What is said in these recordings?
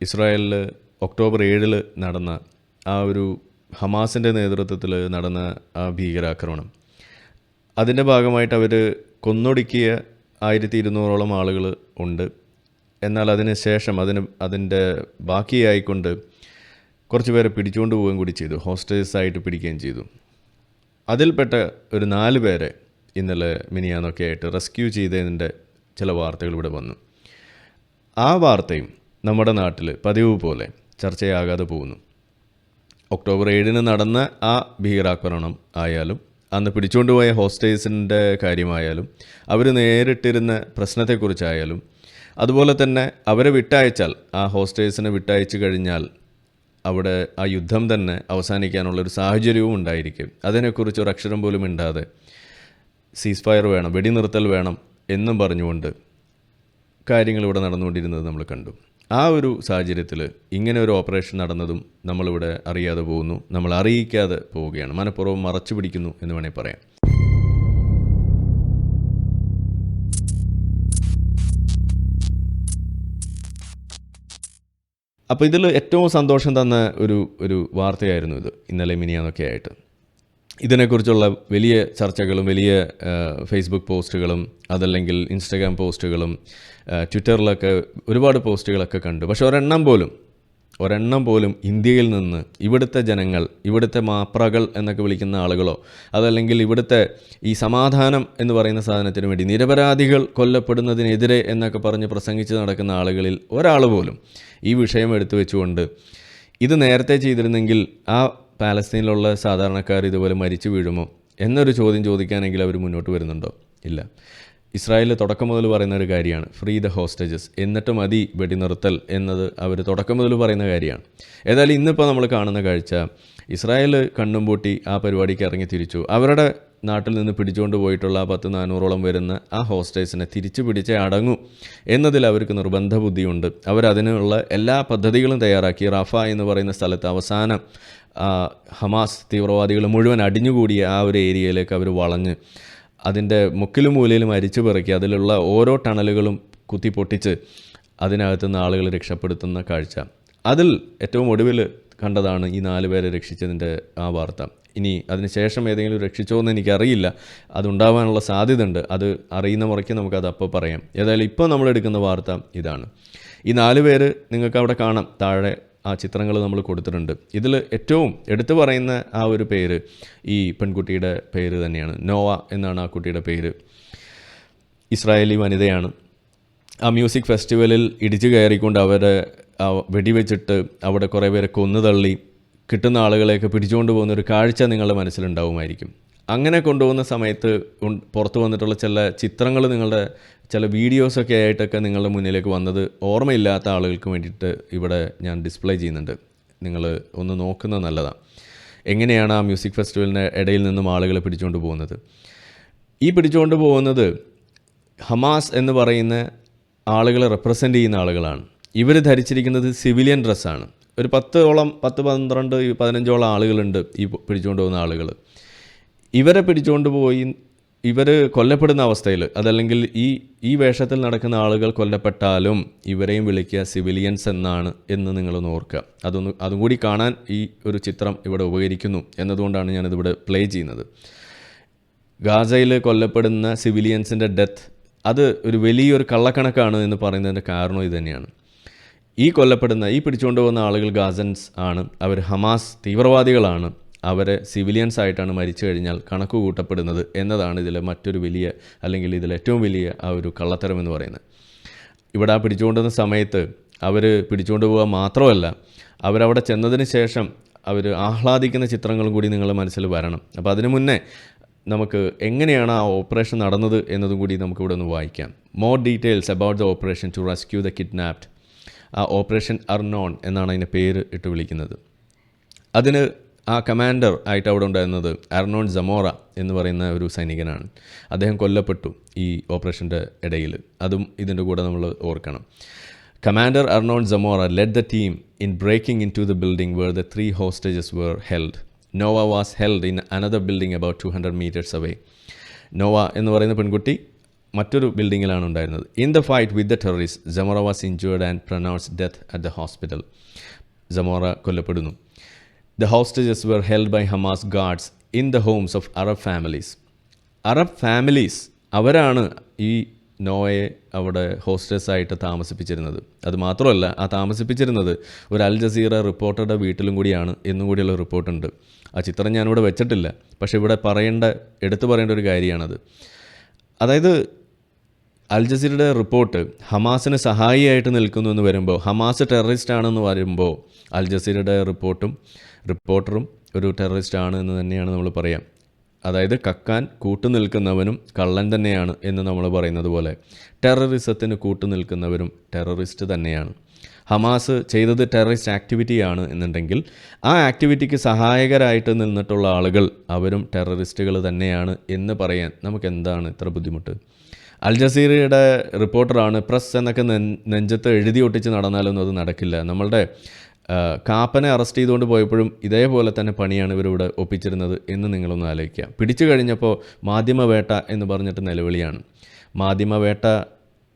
ഇസ്രായേലിൽ ഒക്ടോബർ ഏഴിൽ നടന്ന ആ ഒരു ഹമാസിന്റെ നേതൃത്വത്തിൽ നടന്ന ആ ഭീകരാക്രമണം. അതിന്റെ ഭാഗമായിട്ട് അവർ കൊന്നൊടുക്കിയ ആയിരത്തി ഇരുന്നൂറോളം ആളുകൾ ഉണ്ട്. എന്നാൽ അതിന് ശേഷം അതിന് അതിന്റെ ബാക്കിയായിക്കൊണ്ട് കുറച്ച് പേരെ പിടിച്ചുകൊണ്ട് പോവുകയും കൂടി ചെയ്തു. ഹോസ്റ്റേഴ്സ് ആയിട്ട് പിടിക്കുകയും ചെയ്തു. അതിൽപ്പെട്ട ഒരു നാല് പേരെ ഇന്നലെ മിനിയാന്നൊക്കെ ആയിട്ട് റെസ്ക്യൂ ചെയ്തതിന്റെ ചില വാർത്തകൾ ഇവിടെ വന്നു. ആ വാർത്തയും നമ്മുടെ നാട്ടിൽ പതിവ് പോലെ ചർച്ചയാകാതെ പോകുന്നു. ഒക്ടോബർ ഏഴിന് നടന്ന ആ ഭീകരാക്രമണം ആയാലും അന്ന് പിടിച്ചുകൊണ്ടുപോയ ഹോസ്റ്റേഴ്സിന്റെ കാര്യമായാലും അവർ നേരിട്ടിരുന്ന പ്രശ്നത്തെക്കുറിച്ചായാലും അതുപോലെ തന്നെ അവരെ വിട്ടയച്ചാൽ ആ ഹോസ്റ്റേഴ്സിനെ വിട്ടയച്ചു കഴിഞ്ഞാൽ അവിടെ ആ യുദ്ധം തന്നെ അവസാനിക്കാനുള്ളൊരു സാഹചര്യവും ഉണ്ടായിരിക്കും. അതിനെക്കുറിച്ച് ഒരു അക്ഷരം പോലും ഇണ്ടാതെ സീസ് ഫയർ വേണം വെടിനിർത്തൽ വേണം എന്നും പറഞ്ഞുകൊണ്ട് കാര്യങ്ങൾ ഇവിടെ നടന്നുകൊണ്ടിരുന്നത് നമ്മൾ കണ്ടു. ആ ഒരു സാഹചര്യത്തിൽ ഇങ്ങനെ ഒരു ഓപ്പറേഷൻ നടന്നതും നമ്മളിവിടെ അറിയാതെ പോകുന്നു. നമ്മൾ അറിയിക്കാതെ പോവുകയാണ്. മനഃപൂർവം മറച്ചു പിടിക്കുന്നു എന്ന് വേണമെങ്കിൽ പറയാം. അപ്പോൾ ഇതിൽ ഏറ്റവും സന്തോഷം തന്ന ഒരു ഒരു വാർത്തയായിരുന്നു ഇത്. ഇന്നലെ മിനിയാന്നൊക്കെ ആയിട്ട്. ഇതിനെക്കുറിച്ചുള്ള വലിയ ചർച്ചകളും വലിയ ഫേസ്ബുക്ക് പോസ്റ്റുകളും അതല്ലെങ്കിൽ ഇൻസ്റ്റഗ്രാം പോസ്റ്റുകളും ട്വിറ്ററിലൊക്കെ ഒരുപാട് പോസ്റ്റുകളൊക്കെ കണ്ടു. പക്ഷെ ഒരെണ്ണം പോലും ഒരെണ്ണം പോലും ഇന്ത്യയിൽ നിന്ന് ഇവിടുത്തെ ജനങ്ങൾ ഇവിടുത്തെ മാപ്രകൾ എന്നൊക്കെ വിളിക്കുന്ന ആളുകളോ അതല്ലെങ്കിൽ ഇവിടുത്തെ ഈ സമാധാനം എന്ന് പറയുന്ന സാധനത്തിന് വേണ്ടി നിരപരാധികൾ കൊല്ലപ്പെടുന്നതിനെതിരെ എന്നൊക്കെ പറഞ്ഞ് പ്രസംഗിച്ച് നടക്കുന്ന ആളുകളിൽ ഒരാൾ പോലും ഈ വിഷയം എടുത്തു വെച്ചുകൊണ്ട് ഇത് നേരത്തെ ചെയ്തിരുന്നെങ്കിൽ ആ പാലസ്തീനിലുള്ള സാധാരണക്കാർ ഇതുപോലെ മരിച്ചു വീഴുമോ എന്നൊരു ചോദ്യം ചോദിക്കാനെങ്കിൽ അവർ മുന്നോട്ട് വരുന്നുണ്ടോ? ഇല്ല. ഇസ്രായേൽ തുടക്കം മുതൽ പറയുന്ന ഒരു കാര്യമാണ്. ഫ്രീ ദ ഹോസ്റ്റേജസ് എന്നിട്ട് മതി വെടിനിർത്തൽ എന്നത് അവർ തുടക്കം മുതൽ പറയുന്ന കാര്യമാണ്. ഏതായാലും ഇന്നിപ്പോൾ നമ്മൾ കാണുന്ന കാഴ്ച ഇസ്രായേൽ കണ്ണും പൂട്ടി ആ പരിപാടിക്ക് ഇറങ്ങി തിരിച്ചു. അവരുടെ നാട്ടിൽ നിന്ന് പിടിച്ചുകൊണ്ട് പോയിട്ടുള്ള ആ പത്ത് നാനൂറോളം വരുന്ന ആ ഹോസ്റ്റേഴ്സിനെ തിരിച്ചു പിടിച്ചേ അടങ്ങൂ എന്നതിൽ അവർക്ക് നിർബന്ധ ബുദ്ധിയുണ്ട്. അവരതിനുള്ള എല്ലാ പദ്ധതികളും തയ്യാറാക്കി. റഫ എന്ന് പറയുന്ന സ്ഥലത്ത് അവസാനം ഹമാസ് തീവ്രവാദികൾ മുഴുവൻ അടിഞ്ഞുകൂടിയ ആ ഒരു ഏരിയയിലേക്ക് അവർ വളഞ്ഞ്. അതിന്റെ മുക്കിലും മൂലയിലും അരിച്ചു പെറുക്കി അതിലുള്ള ഓരോ ടണലുകളും കുത്തി പൊട്ടിച്ച് അതിനകത്തുനിന്ന് ആളുകൾ രക്ഷപ്പെടുത്തുന്ന കാഴ്ച. അതിൽ ഏറ്റവും ഒടുവിൽ കണ്ടതാണ് ഈ നാല് പേരെ രക്ഷിച്ചതിന്റെ ആ വാർത്ത. ഇനി അതിനുശേഷം ഏതെങ്കിലും രക്ഷിച്ചോ എന്ന് എനിക്കറിയില്ല. അതുണ്ടാവാനുള്ള സാധ്യതയുണ്ട്. അത് അറിയുന്ന മുറയ്ക്ക് നമുക്കത് അപ്പോൾ പറയാം. ഏതായാലും ഇപ്പോൾ നമ്മളെടുക്കുന്ന വാർത്ത ഇതാണ്. ഈ നാല് പേര് നിങ്ങൾക്ക് അവിടെ കാണാം. താഴെ ആ ചിത്രങ്ങൾ നമ്മൾ കൊടുത്തിട്ടുണ്ട്. ഇതിൽ ഏറ്റവും എടുത്തു പറയുന്ന ആ ഒരു പേര് ഈ പെൺകുട്ടിയുടെ പേര് തന്നെയാണ്. നോവ എന്നാണ് ആ കുട്ടിയുടെ പേര്. ഇസ്രായേലി വനിതയാണ്. ആ മ്യൂസിക് ഫെസ്റ്റിവലിൽ ഇടിച്ചു കയറിക്കൊണ്ട് അവരെ വെടിവെച്ചിട്ട് അവിടെ കുറേ പേരെ കൊന്നു തള്ളി. കിട്ടുന്ന ആളുകളെയൊക്കെ പിടിച്ചുകൊണ്ട് പോകുന്ന ഒരു കാഴ്ച നിങ്ങളുടെ മനസ്സിലുണ്ടാവുമായിരിക്കും. അങ്ങനെ കൊണ്ടുപോകുന്ന സമയത്ത് പുറത്തു വന്നിട്ടുള്ള ചില ചിത്രങ്ങൾ നിങ്ങളുടെ ചില വീഡിയോസൊക്കെ ആയിട്ടൊക്കെ നിങ്ങളുടെ മുന്നിലേക്ക് വന്നത് ഓർമ്മയില്ലാത്ത ആളുകൾക്ക് വേണ്ടിയിട്ട് ഇവിടെ ഞാൻ ഡിസ്പ്ലേ ചെയ്യുന്നുണ്ട്. നിങ്ങൾ ഒന്ന് നോക്കുന്നത് നല്ലതാണ്. എങ്ങനെയാണ് ആ മ്യൂസിക് ഫെസ്റ്റിവലിന്റെ ഇടയിൽ നിന്നും ആളുകളെ പിടിച്ചുകൊണ്ട് പോകുന്നത്? ഈ പിടിച്ചുകൊണ്ട് പോകുന്നത് ഹമാസ് എന്ന് പറയുന്ന ആളുകളെ റെപ്രസെന്റ് ചെയ്യുന്ന ആളുകളാണ്. ഇവർ ധരിച്ചിരിക്കുന്നത് സിവിലിയൻ ഡ്രസ്സാണ് ഒരു പത്തോളം പത്ത് പന്ത്രണ്ട് പതിനഞ്ചോളം ആളുകളുണ്ട് ഈ പിടിച്ചുകൊണ്ട് പോകുന്ന ആളുകൾ ഇവരെ പിടിച്ചുകൊണ്ട് പോയി ഇവർ കൊല്ലപ്പെടുന്ന അവസ്ഥയിൽ അതല്ലെങ്കിൽ ഈ ഈ വേഷത്തിൽ നടക്കുന്ന ആളുകൾ കൊല്ലപ്പെട്ടാലും ഇവരെയും വിളിക്കുക സിവിലിയൻസ് എന്നാണ് എന്ന് നിങ്ങളൊന്ന് ഓർക്കുക. അതൊന്ന് അതും കൂടി കാണാൻ ഈ ഒരു ചിത്രം ഇവിടെ ഉപകരിക്കുന്നു എന്നതുകൊണ്ടാണ് ഞാനിതിവിടെ പ്ലേ ചെയ്യുന്നത്. ഗാസയിൽ കൊല്ലപ്പെടുന്ന സിവിലിയൻസിന്റെ ഡെത്ത് അത് ഒരു വലിയൊരു കള്ളക്കണക്കാണ് എന്ന് പറയുന്നതിന്റെ കാരണം ഇത് തന്നെയാണ്. ഈ കൊല്ലപ്പെടുന്ന ഈ പിടിച്ചുകൊണ്ടുപോകുന്ന ആളുകൾ ഗാസൻസ് ആണ്. അവർ ഹമാസ് തീവ്രവാദികളാണ്. അവരെ സിവിലിയൻസ് ആയിട്ടാണ് മരിച്ചു കഴിഞ്ഞാൽ കണക്ക് കൂട്ടപ്പെടുന്നത് എന്നതാണ് ഇതിലെ മറ്റൊരു വലിയ അല്ലെങ്കിൽ ഇതിലെ ഏറ്റവും വലിയ ആ ഒരു കള്ളത്തരം എന്ന് പറയുന്നത്. ഇവിടെ ആ പിടിച്ചുകൊണ്ടുവന്ന സമയത്ത് അവർ പിടിച്ചുകൊണ്ട് പോകുക മാത്രമല്ല അവരവിടെ ചെന്നതിന് ശേഷം അവർ ആഹ്ലാദിക്കുന്ന ചിത്രങ്ങളും കൂടി നിങ്ങളുടെ മനസ്സിൽ വരണം. അപ്പോൾ അതിനു മുന്നേ നമുക്ക് എങ്ങനെയാണ് ആ ഓപ്പറേഷൻ നടന്നത് എന്നതും കൂടി നമുക്കിവിടെ ഒന്ന് വായിക്കാം. More details about the operation to rescue the kidnapped ആ ഓപ്പറേഷൻ അർനോൺ എന്നാണ് അതിന്റെ പേര് ഇട്ട് വിളിക്കുന്നത്. അതിന് ആ കമാൻഡർ ആയിട്ട് അവിടെ ഉണ്ടായിരുന്നത് അർണോൺ ജമോറ എന്ന് പറയുന്ന ഒരു സൈനികനാണ്. അദ്ദേഹം കൊല്ലപ്പെട്ടു ഈ ഓപ്പറേഷന്റെ ഇടയിൽ. അതും ഇതിന്റെ കൂടെ നമ്മൾ ഓർക്കണം. Commander Arnon Zamora led the team in breaking in to the building where the three hostages were held Noa was held in another building about two hundred metres away Noa എന്ന് പറയുന്ന പെൺകുട്ടി മറ്റൊരു ബിൽഡിങ്ങിലാണ് ഉണ്ടായിരുന്നത്. In the fight with the terrorist Zamora was injured and pronounced death at the hospital Zamora കൊല്ലപ്പെടുന്നു. The hostages were held by Hamas guards in the homes of Arab families Arab families അവരാണ് ഈ നോയെ അവിടെ ഹോസ്റ്റസായിട്ട് താമസിപ്പിച്ചിരുന്നത്. അത് മാത്രമല്ല ആ താമസിപ്പിച്ചിരുന്നത് ഒരു അൽ Jazeera റിപ്പോർട്ടറുടെ വീട്ടിലും കൂടിയാണ് എന്നും കൂടിയുള്ള റിപ്പോർട്ടുണ്ട്. ആ ചിത്രം ഞാനിവിടെ വെച്ചിട്ടില്ല പക്ഷേ ഇവിടെ പറയേണ്ട എടുത്തു പറയേണ്ട ഒരു കാര്യമാണത്. അതായത് അൽ ജസീറയുടെ റിപ്പോർട്ട് ഹമാസിന് സഹായിയായിട്ട് നിൽക്കുന്നു എന്ന് വരുമ്പോൾ ഹമാസ് ടെററിസ്റ്റ് ആണെന്ന് വരുമ്പോൾ അൽ ജസീറയുടെ റിപ്പോർട്ടും റിപ്പോർട്ടറും ഒരു ടെററിസ്റ്റ് ആണ് എന്ന് തന്നെയാണ് നമ്മൾ പറയാം. അതായത് കക്കാൻ കൂട്ടുനിൽക്കുന്നവനും കള്ളൻ തന്നെയാണ് എന്ന് നമ്മൾ പറയുന്നത് പോലെ. ടെററിസത്തിന് കൂട്ടുനിൽക്കുന്നവരും ടെററിസ്റ്റ് തന്നെയാണ്. ഹമാസ് ചെയ്തത് ടെററിസ്റ്റ് ആക്ടിവിറ്റിയാണ് എന്നുണ്ടെങ്കിൽ ആ ആക്ടിവിറ്റിക്ക് സഹായകരായിട്ട് നിന്നിട്ടുള്ള ആളുകൾ അവരും ടെററിസ്റ്റുകൾ തന്നെയാണ് എന്ന് പറയാൻ നമുക്ക് എന്താണ് ഇത്ര ബുദ്ധിമുട്ട്? അൽ ജസീറയുടെ റിപ്പോർട്ടറാണ് പ്രസ് എന്നൊക്കെ നെഞ്ചത്ത് എഴുതി ഒട്ടിച്ച് നടന്നാലൊന്നും അത് നടക്കില്ല. നമ്മളുടെ കാപ്പനെ അറസ്റ്റ് ചെയ്തുകൊണ്ട് പോയപ്പോഴും ഇതേപോലെ തന്നെ പണിയാണ് ഇവരിവിടെ ഒപ്പിച്ചിരുന്നത് എന്ന് നിങ്ങളൊന്ന് ആലോചിക്കുക. പിടിച്ചു കഴിഞ്ഞപ്പോൾ മാധ്യമവേട്ട എന്ന് പറഞ്ഞിട്ട് നിലവിളിയാണ്. മാധ്യമവേട്ട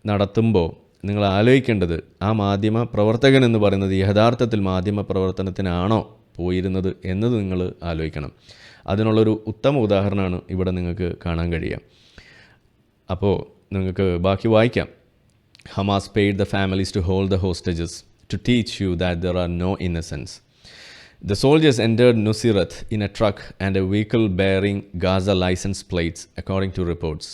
നടത്തുമ്പോൾ നിങ്ങൾ ആലോചിക്കേണ്ടത് ആ മാധ്യമ പ്രവർത്തകൻ എന്ന് പറയുന്നത് യഥാർത്ഥത്തിൽ മാധ്യമ പ്രവർത്തനത്തിനാണോ പോയിരുന്നത് എന്നത് നിങ്ങൾ ആലോചിക്കണം. അതിനുള്ളൊരു ഉത്തമ ഉദാഹരണമാണ് ഇവിടെ നിങ്ങൾക്ക് കാണാൻ കഴിയുക. അപ്പോൾ നിങ്ങൾക്ക് ബാക്കി വായിക്കാം. Hamas paid the families to hold the hostages. To teach you that there are no innocence The soldiers entered Nusirath in a truck and a vehicle bearing Gaza license plates, according to reports.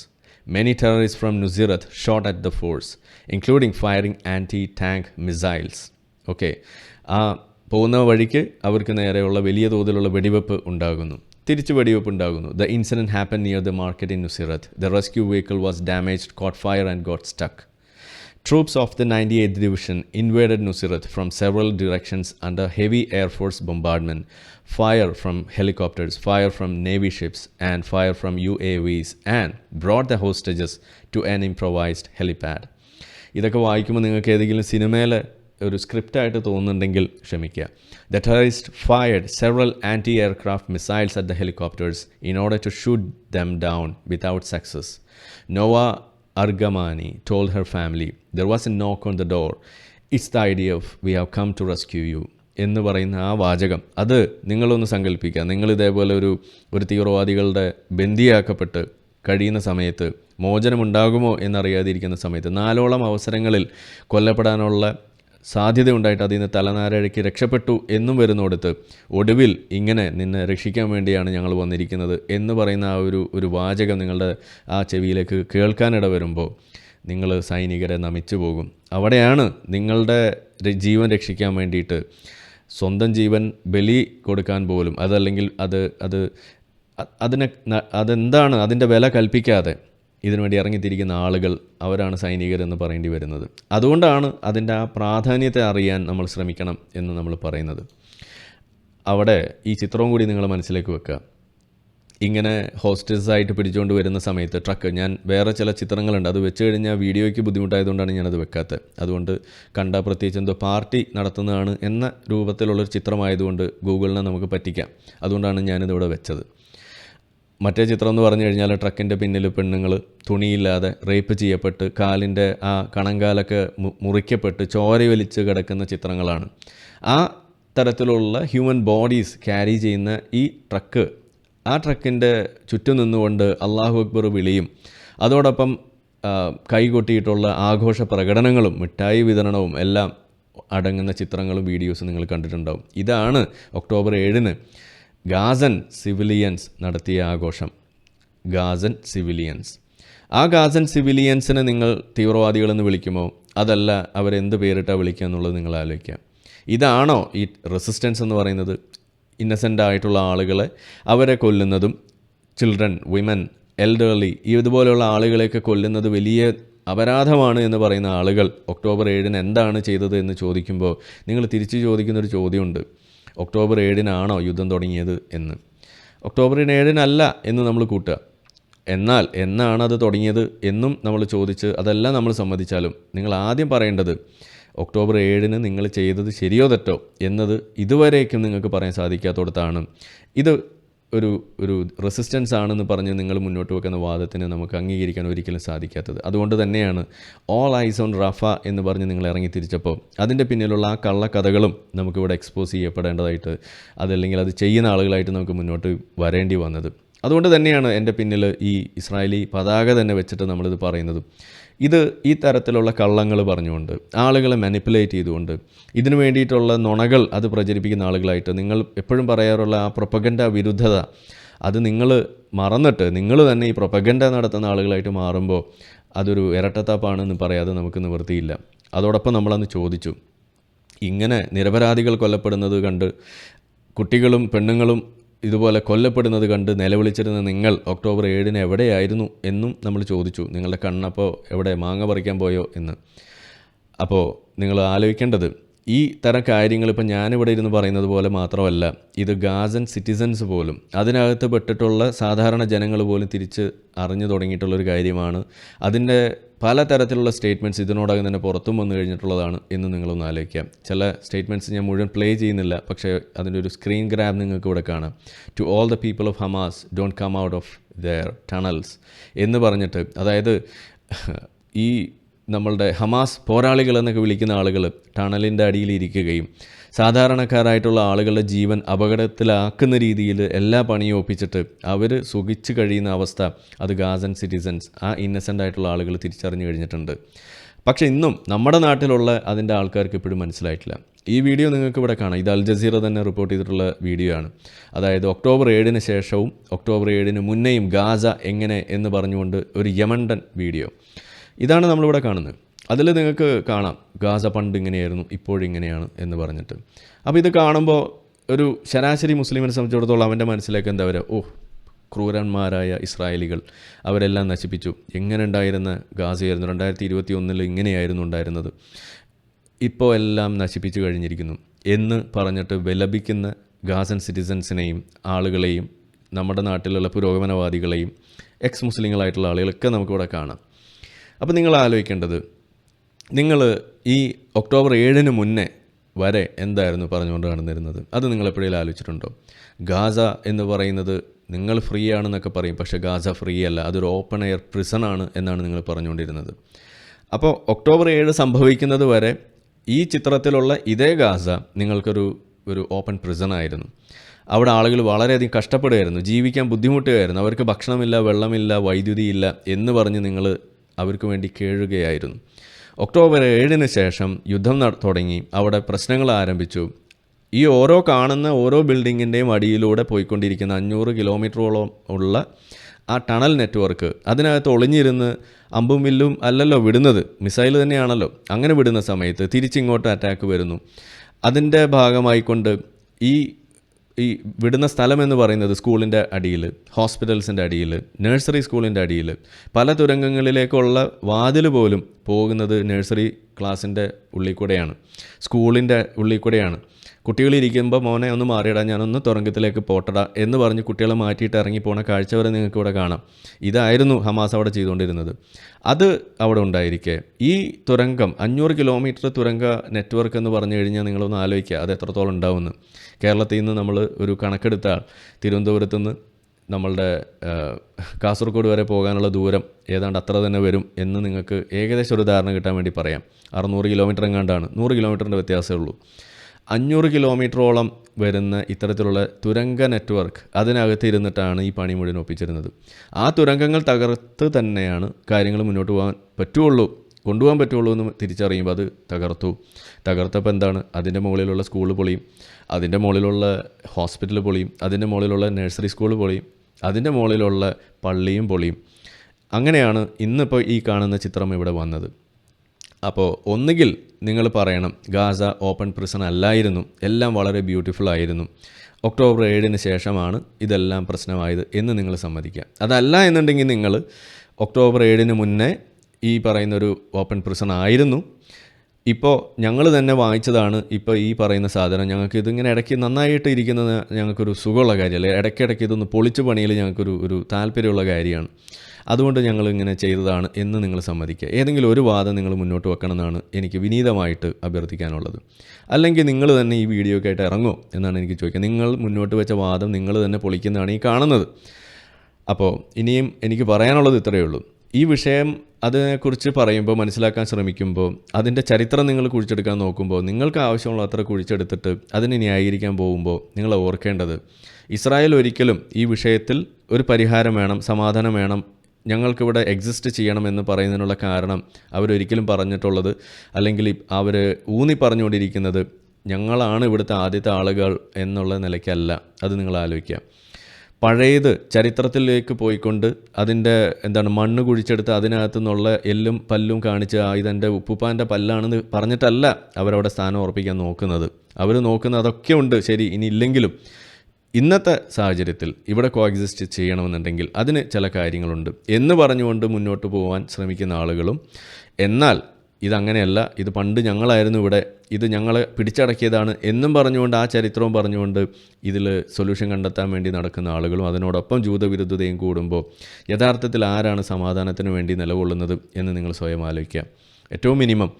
Many terrorists from Nusirath shot at the force, including firing anti tank missiles. Okay ആ പോകുന്ന വഴിക്ക് അവർക്ക് നേരെയുള്ള വലിയ തോതിലുള്ള വെടിവെപ്പ് ഉണ്ടാകുന്നു തിരിച്ചു വെടിവെപ്പ് ഉണ്ടാകുന്നു the incident happen near the market in Nuseirat the rescue vehicle was damaged caught fire and got stuck Troops of the 98th Division invaded Nusrat from several directions under heavy Air Force bombardment, fire from helicopters, fire from Navy ships, and fire from UAVs, and brought the hostages to an improvised helipad. ഇതൊക്കെ വായിക്കുമ്പോൾ നിങ്ങൾക്ക് ഏതെങ്കിലും സിനിമയിലെ ഒരു സ്ക്രിപ്റ്റായിട്ട് തോന്നുന്നുണ്ടെങ്കിൽ ക്ഷമിക്കുക the terrorist fired several anti aircraft missiles at the helicopters in order to shoot them down without success Noa Argamani told her family, There was a knock on the door. It's the idea of we have come to rescue you. എന്ന് പറയുന്ന ആ വാചകം അത് നിങ്ങളൊന്ന് സങ്കല്പിക്കുക നിങ്ങൾ ഇതേപോലെ ഒരു ഒരു തീവ്രവാദികളുടെ ബന്ദിയാക്കപ്പെട്ട് കഴിയുന്ന സമയത്ത് മോചനമുണ്ടാകുമോ എന്നറിയാതിരിക്കുന്ന സമയത്ത് നാലോളം അവസരങ്ങളിൽ കൊല്ലപ്പെടാനുള്ള സാധ്യത ഉണ്ടായിട്ട് അതിൽ നിന്ന് തലനാരഴയ്ക്ക് രക്ഷപ്പെട്ടു എന്നും വരുന്നിടത്ത് ഒടുവിൽ ഇങ്ങനെ നിന്നെ രക്ഷിക്കാൻ വേണ്ടിയാണ് ഞങ്ങൾ വന്നിരിക്കുന്നത് എന്ന് പറയുന്ന ആ ഒരു ഒരു വാചകം നിങ്ങളുടെ ആ ചെവിയിലേക്ക് കേൾക്കാനിട വരുമ്പോൾ നിങ്ങൾ സൈനികരെ നമിച്ചു പോകും. അവിടെയാണ് നിങ്ങളുടെ ജീവൻ രക്ഷിക്കാൻ വേണ്ടിയിട്ട് സ്വന്തം ജീവൻ ബലി കൊടുക്കാൻ പോലും അതല്ലെങ്കിൽ അത് അത് അതിനെ അതെന്താണ് അതിന്റെ വില കൽപ്പിക്കാതെ ഇതിനുവേണ്ടി ഇറങ്ങിത്തിരിക്കുന്ന ആളുകൾ അവരാണ് സൈനികരെന്ന് പറയേണ്ടി വരുന്നത്. അതുകൊണ്ടാണ് അതിന്റെ ആ പ്രാധാന്യത്തെ അറിയാൻ നമ്മൾ ശ്രമിക്കണം എന്ന് നമ്മൾ പറയുന്നത്. അവിടെ ഈ ചിത്രവും കൂടി നിങ്ങൾ മനസ്സിലേക്ക് വെക്കുക. ഇങ്ങനെ ഹോസ്റ്റേഴ്സായിട്ട് പിടിച്ചുകൊണ്ട് വരുന്ന സമയത്ത് ട്രക്ക് ഞാൻ വേറെ ചില ചിത്രങ്ങളുണ്ട് അത് വെച്ച് കഴിഞ്ഞാൽ വീഡിയോയ്ക്ക് ബുദ്ധിമുട്ടായതുകൊണ്ടാണ് ഞാനത് വെക്കാത്തത്. അതുകൊണ്ട് കണ്ട പ്രത്യേകിച്ച് എന്തോ പാർട്ടി നടത്തുന്നതാണ് എന്ന രൂപത്തിലുള്ളൊരു ചിത്രമായതുകൊണ്ട് ഗൂഗിളിനെ നമുക്ക് പറ്റിക്കാം. അതുകൊണ്ടാണ് ഞാനിതിവിടെ വെച്ചത്. മറ്റേ ചിത്രം എന്ന് പറഞ്ഞു കഴിഞ്ഞാൽ ട്രക്കിന്റെ പിന്നിൽ പെണ്ണുങ്ങൾ തുണിയില്ലാതെ റേപ്പ് ചെയ്യപ്പെട്ട് കാലിന്റെ ആ കണങ്കാലൊക്കെ മുറിക്കപ്പെട്ട് ചോര വലിച്ച് കിടക്കുന്ന ചിത്രങ്ങളാണ്. ആ തരത്തിലുള്ള ഹ്യൂമൻ ബോഡീസ് ക്യാരി ചെയ്യുന്ന ഈ ട്രക്ക് ആ ട്രക്കിന്റെ ചുറ്റും നിന്നുകൊണ്ട് അള്ളാഹു അക്ബർ വിളിയും. അതോടൊപ്പം കൈകൊട്ടിയിട്ടുള്ള ആഘോഷ പ്രകടനങ്ങളും മിഠായി വിതരണവും എല്ലാം അടങ്ങുന്ന ചിത്രങ്ങളും വീഡിയോസും നിങ്ങൾ കണ്ടിട്ടുണ്ടാവും. ഇതാണ് ഒക്ടോബർ ഏഴിന് ഗാസൻ സിവിലിയൻസ് നടത്തിയ ആഘോഷം. Gazan civilians. ആ ഗാസൻ സിവിലിയൻസിനെ നിങ്ങൾ തീവ്രവാദികളെന്ന് വിളിക്കുമോ? അതല്ല അവരെന്ത് പേരിട്ടാണ് വിളിക്കുക എന്നുള്ളത് നിങ്ങൾ ആലോചിക്കുക. ഇതാണോ ഈ റെസിസ്റ്റൻസ് എന്ന് പറയുന്നത്? ഇന്നസെന്റ് ആയിട്ടുള്ള ആളുകളെ അവരെ കൊല്ലുന്നതും ചിൽഡ്രൻ വിമൻ എൽഡർലി ഇതുപോലെയുള്ള ആളുകളെയൊക്കെ കൊല്ലുന്നത് വലിയ അപരാധമാണ് എന്ന് പറയുന്ന ആളുകൾ ഒക്ടോബർ ഏഴിന് എന്താണ് ചെയ്തത് എന്ന് ചോദിക്കുമ്പോൾ നിങ്ങൾ തിരിച്ചു ചോദിക്കുന്നൊരു ചോദ്യമുണ്ട്. ഒക്ടോബർ ഏഴിനാണോ യുദ്ധം തുടങ്ങിയത് എന്ന്. ഒക്ടോബർ ഏഴിനല്ല എന്ന് നമ്മൾ കൂട്ടുക. എന്നാൽ എന്നാണ് അത് തുടങ്ങിയത് എന്നും നമ്മൾ ചോദിച്ച് അതെല്ലാം നമ്മൾ സമ്മതിച്ചാലും. നിങ്ങൾ ആദ്യം പറയേണ്ടത് ഒക്ടോബർ ഏഴിന് നിങ്ങൾ ചെയ്തത് ശരിയോ തെറ്റോ എന്നത് ഇതുവരേക്കും നിങ്ങൾക്ക് പറയാൻ സാധിക്കാത്തടത്താണ്. ഇത് ഒരു ഒരു റെസിസ്റ്റൻസ് ആണെന്ന് പറഞ്ഞ് നിങ്ങൾ മുന്നോട്ട് വെക്കുന്ന വാദത്തിന് നമുക്ക് അംഗീകരിക്കാൻ ഒരിക്കലും സാധിക്കാത്തത്. അതുകൊണ്ട് തന്നെയാണ് ഓൾ ഐസ് ഓൺ റഫ എന്ന് പറഞ്ഞ് നിങ്ങൾ ഇറങ്ങി തിരിച്ചപ്പോൾ അതിന്റെ പിന്നിലുള്ള ആ കള്ളക്കഥകളും നമുക്കിവിടെ എക്സ്പോസ് ചെയ്യപ്പെടേണ്ടതായിട്ട് അതല്ലെങ്കിൽ അത് ചെയ്യുന്ന ആളുകളായിട്ട് നമുക്ക് മുന്നോട്ട് വരേണ്ടി വന്നത്. അതുകൊണ്ട് തന്നെയാണ് എന്റെ പിന്നിൽ ഈ ഇസ്രായേലി പതാക തന്നെ വെച്ചിട്ട് നമ്മളിത് പറയുന്നത്. ഇത് ഈ തരത്തിലുള്ള കള്ളങ്ങൾ പറഞ്ഞുകൊണ്ട് ആളുകളെ മാനിപ്പുലേറ്റ് ചെയ്തുകൊണ്ട് ഇതിനു വേണ്ടിയിട്ടുള്ള നുണകൾ അത് പ്രചരിപ്പിക്കുന്ന ആളുകളായിട്ട് നിങ്ങൾ എപ്പോഴും പറയാറുള്ള ആ പ്രൊപ്പഗൻഡ വിരുദ്ധത അത് നിങ്ങൾ മറന്നിട്ട് നിങ്ങൾ തന്നെ ഈ പ്രൊപ്പഗൻഡ നടത്തുന്ന ആളുകളായിട്ട് മാറുമ്പോൾ അതൊരു ഇരട്ടത്താപ്പാണെന്ന് പറയാതെ നമുക്ക് നിവൃത്തിയില്ല. അതോടൊപ്പം നമ്മളന്ന് ചോദിച്ചു ഇങ്ങനെ നിരപരാധികൾ കൊല്ലപ്പെടുന്നത് കണ്ട് കുട്ടികളും പെണ്ണുങ്ങളും ഇതുപോലെ കൊല്ലപ്പെടുന്നത് കണ്ട് നിലവിളിച്ചിരുന്ന നിങ്ങൾ ഒക്ടോബർ ഏഴിന് എവിടെയായിരുന്നു എന്നും നമ്മൾ ചോദിച്ചു. നിങ്ങളുടെ കണ്ണപ്പോൾ എവിടെ മാങ്ങ പറിക്കാൻ പോയോ എന്ന്. അപ്പോൾ നിങ്ങൾ ആലോചിക്കേണ്ടത് ഈ തരം കാര്യങ്ങൾ ഇപ്പം ഞാനിവിടെ ഇരുന്ന് പറയുന്നത് പോലെ മാത്രമല്ല ഇത് ഗാസൻ സിറ്റിസൻസ് പോലും അതിനകത്ത് പെട്ടിട്ടുള്ള സാധാരണ ജനങ്ങൾ പോലും തിരിച്ച് അറിഞ്ഞു തുടങ്ങിയിട്ടുള്ളൊരു കാര്യമാണ്. അതിന്റെ പലതരത്തിലുള്ള സ്റ്റേറ്റ്മെന്റ്സ് ഇതിനോടകം തന്നെ പുറത്തും വന്നു കഴിഞ്ഞിട്ടുള്ളതാണ് എന്ന് നിങ്ങളൊന്ന് ആലോചിക്കാം. ചില സ്റ്റേറ്റ്മെന്റ്സ് ഞാൻ മുഴുവൻ പ്ലേ ചെയ്യുന്നില്ല പക്ഷേ അതിന്റെ ഒരു സ്ക്രീൻ ഗ്രാബ് നിങ്ങൾക്ക് ഇവിടെ കാണാം. To all the people of Hamas don't come out of their tunnels എന്ന് പറഞ്ഞിട്ട് അതായത് ഈ നമ്മളുടെ ഹമാസ് പോരാളികൾ എന്നൊക്കെ വിളിക്കുന്ന ആളുകൾ ടണലിന്റെ അടിയിൽ ഇരിക്കുകയും സാധാരണക്കാരായിട്ടുള്ള ആളുകളുടെ ജീവൻ അപകടത്തിലാക്കുന്ന രീതിയിൽ എല്ലാ പണിയും ഒപ്പിച്ചിട്ട് അവർ സുഖിച്ച് കഴിയുന്ന അവസ്ഥ അത് ഗാസൻ സിറ്റിസൻസ് ആ ഇന്നസെന്റ് ആയിട്ടുള്ള ആളുകൾ തിരിച്ചറിഞ്ഞു കഴിഞ്ഞിട്ടുണ്ട്. പക്ഷേ ഇന്നും നമ്മുടെ നാട്ടിലുള്ള അതിന്റെ ആൾക്കാർക്ക് ഇപ്പോഴും മനസ്സിലായിട്ടില്ല. ഈ വീഡിയോ നിങ്ങൾക്ക് ഇവിടെ കാണാം. ഇത് അൽ ജസീറ തന്നെ റിപ്പോർട്ട് ചെയ്തിട്ടുള്ള വീഡിയോ ആണ്. അതായത് ഒക്ടോബർ ഏഴിന് ശേഷവും ഒക്ടോബർ ഏഴിന് മുന്നേയും ഗാസ എങ്ങനെ എന്ന് പറഞ്ഞുകൊണ്ട് ഒരു യമണ്ടൻ വീഡിയോ. ഇതാണ് നമ്മളിവിടെ കാണുന്നത്. അതിൽ നിങ്ങൾക്ക് കാണാം. ഗാസ പണ്ട് ഇങ്ങനെയായിരുന്നു ഇപ്പോഴിങ്ങനെയാണ് എന്ന് പറഞ്ഞിട്ട്. അപ്പോൾ ഇത് കാണുമ്പോൾ ഒരു ശരാശരി മുസ്ലിമിനെ സംബന്ധിച്ചിടത്തോളം അവന്റെ മനസ്സിലേക്ക് എന്താ പറയുക ഓ ക്രൂരന്മാരായ ഇസ്രായേലികൾ അവരെല്ലാം നശിപ്പിച്ചു. എങ്ങനെ ഉണ്ടായിരുന്ന ഗാസയായിരുന്നു? രണ്ടായിരത്തി ഇരുപത്തി ഒന്നിൽ ഇങ്ങനെയായിരുന്നു ഉണ്ടായിരുന്നത്. ഇപ്പോൾ എല്ലാം നശിപ്പിച്ചു കഴിഞ്ഞിരിക്കുന്നു എന്ന് പറഞ്ഞിട്ട് വിലപിക്കുന്ന ഗാസൻ സിറ്റിസൻസിനെയും ആളുകളെയും നമ്മുടെ നാട്ടിലുള്ള പുരോഗമനവാദികളെയും എക്സ് മുസ്ലിങ്ങളായിട്ടുള്ള ആളുകളൊക്കെ നമുക്കിവിടെ കാണാം. അപ്പോൾ നിങ്ങൾ ആലോചിക്കേണ്ടത് നിങ്ങൾ ഈ ഒക്ടോബർ ഏഴിന് മുന്നേ വരെ എന്തായിരുന്നു പറഞ്ഞുകൊണ്ട് നടന്നിരുന്നത്? അത് നിങ്ങൾ എപ്പോഴേലും ആലോചിച്ചിട്ടുണ്ടോ? ഗാസ എന്ന് പറയുന്നത് നിങ്ങൾ ഫ്രീ ആണെന്നൊക്കെ പറയും പക്ഷേ ഗാസ ഫ്രീ അല്ല അതൊരു ഓപ്പൺ എയർ പ്രിസൺ ആണ് എന്നാണ് നിങ്ങൾ പറഞ്ഞുകൊണ്ടിരുന്നത്. അപ്പോൾ ഒക്ടോബർ ഏഴ് സംഭവിക്കുന്നത് വരെ ഈ ചിത്രത്തിലുള്ള ഇതേ ഗാസ നിങ്ങൾക്കൊരു ഒരു ഓപ്പൺ പ്രിസൺ ആയിരുന്നു. അവിടെ ആളുകൾ വളരെയധികം കഷ്ടപ്പെടുകയായിരുന്നു ജീവിക്കാൻ ബുദ്ധിമുട്ടുകയായിരുന്നു അവർക്ക് ഭക്ഷണമില്ല വെള്ളമില്ല വൈദ്യുതി ഇല്ല എന്ന് പറഞ്ഞ് നിങ്ങൾ അവർക്ക് വേണ്ടി കേഴുകയായിരുന്നു. ഒക്ടോബർ ഏഴിന് ശേഷം യുദ്ധം തുടങ്ങി. അവിടെ പ്രശ്നങ്ങൾ ആരംഭിച്ചു. ഈ ഓരോ കാണുന്ന ഓരോ ബിൽഡിങ്ങിന്റെയും അടിയിലൂടെ പോയിക്കൊണ്ടിരിക്കുന്ന അഞ്ഞൂറ് കിലോമീറ്ററോളം ഉള്ള ആ ടണൽ നെറ്റ്വർക്ക് അതിനകത്ത് ഒളിഞ്ഞിരുന്ന് അമ്പും വില്ലും അല്ലല്ലോ വിടുന്നത്. മിസൈൽ തന്നെയാണല്ലോ. അങ്ങനെ വിടുന്ന സമയത്ത് തിരിച്ചിങ്ങോട്ട് അറ്റാക്ക് വരുന്നു. അതിന്റെ ഭാഗമായിക്കൊണ്ട് ഈ ഈ വിടുന്ന സ്ഥലം എന്ന് പറയുന്നത് സ്കൂളിന്റെ അടിയിൽ ഹോസ്പിറ്റൽസിന്റെ അടിയിൽ നഴ്സറി സ്കൂളിന്റെ അടിയിൽ. പല തുരങ്കങ്ങളിലേക്കുള്ള വാതിൽ പോലും പോകുന്നത് നഴ്സറി ക്ലാസ്സിന്റെ ഉള്ളിൽ കൂടെയാണ് സ്കൂളിന്റെ ഉള്ളിൽ കൂടെയാണ്. കുട്ടികളിരിക്കുമ്പോൾ മോനെ ഒന്ന് മാറിയിടാ ഞാനൊന്ന് തുറങ്കത്തിലേക്ക് പോട്ടടാ എന്ന് പറഞ്ഞ് കുട്ടികളെ മാറ്റിയിട്ട് ഇറങ്ങി പോണ കാഴ്ച വരെ നിങ്ങൾക്ക് ഇവിടെ കാണാം. ഇതായിരുന്നു ഹമാസ് അവിടെ ചെയ്തുകൊണ്ടിരുന്നത്. അത് അവിടെ ഉണ്ടായിരിക്കെ. ഈ തുരങ്കം അഞ്ഞൂറ് കിലോമീറ്റർ തുരങ്ക നെറ്റ്വർക്ക് എന്ന് പറഞ്ഞു കഴിഞ്ഞാൽ നിങ്ങളൊന്ന് ആലോചിക്കുക അത് എത്രത്തോളം ഉണ്ടാവുമെന്ന്. കേരളത്തിൽ നിന്ന് നമ്മൾ ഒരു കണക്കെടുത്താൽ തിരുവനന്തപുരത്ത് നിന്ന് നമ്മളുടെ കാസർഗോഡ് വരെ പോകാനുള്ള ദൂരം ഏതാണ്ട് അത്ര തന്നെ വരും എന്ന് നിങ്ങൾക്ക് ഏകദേശം ഒരു ധാരണ കിട്ടാൻ വേണ്ടി പറയാം. അറുന്നൂറ് കിലോമീറ്റർ എങ്ങാണ്ടാണ്. നൂറ് കിലോമീറ്ററിന്റെ വ്യത്യാസമേ ഉള്ളൂ. അഞ്ഞൂറ് കിലോമീറ്ററോളം വരുന്ന ഇത്തരത്തിലുള്ള തുരങ്ക നെറ്റ്വർക്ക് അതിനകത്ത് ഇരുന്നിട്ടാണ് ഈ പണി മുഴുവൻ ഒപ്പിച്ചിരുന്നത്. ആ തുരങ്കങ്ങൾ തകർത്ത് തന്നെയാണ് കാര്യങ്ങൾ മുന്നോട്ട് പോകാൻ പറ്റുള്ളൂ കൊണ്ടുപോകാൻ പറ്റുള്ളൂ എന്ന് തിരിച്ചറിയുമ്പോൾ അത് തകർത്തു. തകർത്തപ്പോൾ എന്താണ്? അതിന്റെ മുകളിലുള്ള സ്കൂൾ പൊളിയും അതിന്റെ മുകളിലുള്ള ഹോസ്പിറ്റൽ പൊളിയും അതിന്റെ മുകളിലുള്ള നഴ്സറി സ്കൂൾ പൊളിയും അതിന്റെ മുകളിലുള്ള പള്ളിയും പൊളിയും. അങ്ങനെയാണ് ഇന്നിപ്പോൾ ഈ കാണുന്ന ചിത്രം ഇവിടെ വന്നത്. അപ്പോൾ ഒന്നുകിൽ നിങ്ങൾ പറയണം ഗാസ ഓപ്പൺ പ്രിസൺ അല്ലായിരുന്നു എല്ലാം വളരെ ബ്യൂട്ടിഫുൾ ആയിരുന്നു ഒക്ടോബർ ഏഴിന് ശേഷമാണ് ഇതെല്ലാം പ്രശ്നമായത് എന്ന് നിങ്ങൾ സമ്മതിക്കുക. അതല്ല എന്നുണ്ടെങ്കിൽ നിങ്ങൾ ഒക്ടോബർ ഏഴിന് മുന്നേ ഈ പറയുന്നൊരു ഓപ്പൺ പ്രിസൺ ആയിരുന്നു. ഇപ്പോൾ ഞങ്ങൾ തന്നെ വായിച്ചതാണ് ഇപ്പോൾ ഈ പറയുന്ന സാധനം ഞങ്ങൾക്ക് ഇതിങ്ങനെ ഇടയ്ക്ക് നന്നായിട്ട് ഇരിക്കുന്നത് ഞങ്ങൾക്കൊരു സുഖമുള്ള കാര്യമല്ലേ? ഇടയ്ക്കിടയ്ക്ക് ഇതൊന്ന് പൊളിച്ച് പണിയിൽ ഞങ്ങൾക്കൊരു ഒരു താല്പര്യമുള്ള കാര്യമാണ്. അതുകൊണ്ട് ഞങ്ങൾ ഇങ്ങനെ ചെയ്തതാണ് എന്ന് നിങ്ങൾ സമ്മതിക്കുക. ഏതെങ്കിലും ഒരു വാദം നിങ്ങൾ മുന്നോട്ട് വെക്കണമെന്നാണ് എനിക്ക് വിനീതമായിട്ട് അഭ്യർത്ഥിക്കാനുള്ളത്. അല്ലെങ്കിൽ നിങ്ങൾ തന്നെ ഈ വീഡിയോ വീഡിയോക്കായിട്ട് ഇറങ്ങുമോ എന്നാണ് എനിക്ക് ചോദിക്കുക. നിങ്ങൾ മുന്നോട്ട് വെച്ച വാദം നിങ്ങൾ തന്നെ പൊളിക്കുന്നതാണ് ഈ കാണുന്നത്. അപ്പോൾ ഇനിയും എനിക്ക് പറയാനുള്ളത് ഇത്രയേ ഉള്ളൂ. ഈ വിഷയം അതിനെക്കുറിച്ച് പറയുമ്പോൾ മനസ്സിലാക്കാൻ ശ്രമിക്കുമ്പോൾ അതിന്റെ ചരിത്രം നിങ്ങൾ കുഴിച്ചെടുക്കാൻ നോക്കുമ്പോൾ നിങ്ങൾക്ക് ആവശ്യമുള്ള അത്ര കുഴിച്ചെടുത്തിട്ട് അതിനെ ന്യായീകരിക്കാൻ പോകുമ്പോൾ നിങ്ങൾ ഓർക്കേണ്ടത് ഇസ്രായേൽ ഒരിക്കലും ഈ വിഷയത്തിൽ ഒരു പരിഹാരം വേണം സമാധാനം വേണം ഞങ്ങൾക്കിവിടെ എക്സിസ്റ്റ് ചെയ്യണമെന്ന് പറയുന്നതിനുള്ള കാരണം അവരൊരിക്കലും പറഞ്ഞിട്ടുള്ളത് അല്ലെങ്കിൽ അവർ ഊന്നി പറഞ്ഞുകൊണ്ടിരിക്കുന്നത് ഞങ്ങളാണ് ഇവിടുത്തെ ആദ്യത്തെ ആളുകൾ എന്നുള്ള നിലയ്ക്കല്ല. അത് നിങ്ങൾ ആലോചിക്കുക. പഴയത് ചരിത്രത്തിലേക്ക് പോയിക്കൊണ്ട് അതിന്റെ എന്താണ് മണ്ണ് കുഴിച്ചെടുത്ത് അതിനകത്തു നിന്നുള്ള എല്ലും പല്ലും കാണിച്ച് ഇതെന്റെ ഉപ്പുപ്പാന്റെ പല്ലാണെന്ന് പറഞ്ഞിട്ടല്ല അവരവിടെ സ്ഥാനം ഉറപ്പിക്കാൻ നോക്കുന്നത്. അവർ നോക്കുന്ന അതൊക്കെ ഉണ്ട്. ശരി ഇനി ഇല്ലെങ്കിലും ഇന്നത്തെ സാഹചര്യത്തിൽ ഇവിടെ കോഎക്സിസ്റ്റ് ചെയ്യണമെന്നുണ്ടെങ്കിൽ അതിന് ചില കാര്യങ്ങളുണ്ട്. എന്ന് പറഞ്ഞുകൊണ്ട് മുന്നോട്ട് പോകാൻ ശ്രമിക്കുന്ന ആളുകളും എന്നാൽ ഇതങ്ങനെയല്ല ഇത് പണ്ട് ഞങ്ങളായിരുന്നു ഇവിടെ ഇത് ഞങ്ങളെ പിടിച്ചടക്കിയതാണ് എന്നും പറഞ്ഞുകൊണ്ട് ആ ചരിത്രവും പറഞ്ഞുകൊണ്ട് ഇതിൽ സൊല്യൂഷൻ കണ്ടെത്താൻ വേണ്ടി നടക്കുന്ന ആളുകളും അതിനോടൊപ്പം ജൂതവിരുദ്ധതയും കൂടുമ്പോൾ യഥാർത്ഥത്തിൽ ആരാണ് സമാധാനത്തിന് വേണ്ടി നിലകൊള്ളുന്നത് എന്ന് നിങ്ങൾ സ്വയം ആലോചിക്കുക. ഏറ്റവും മിനിമം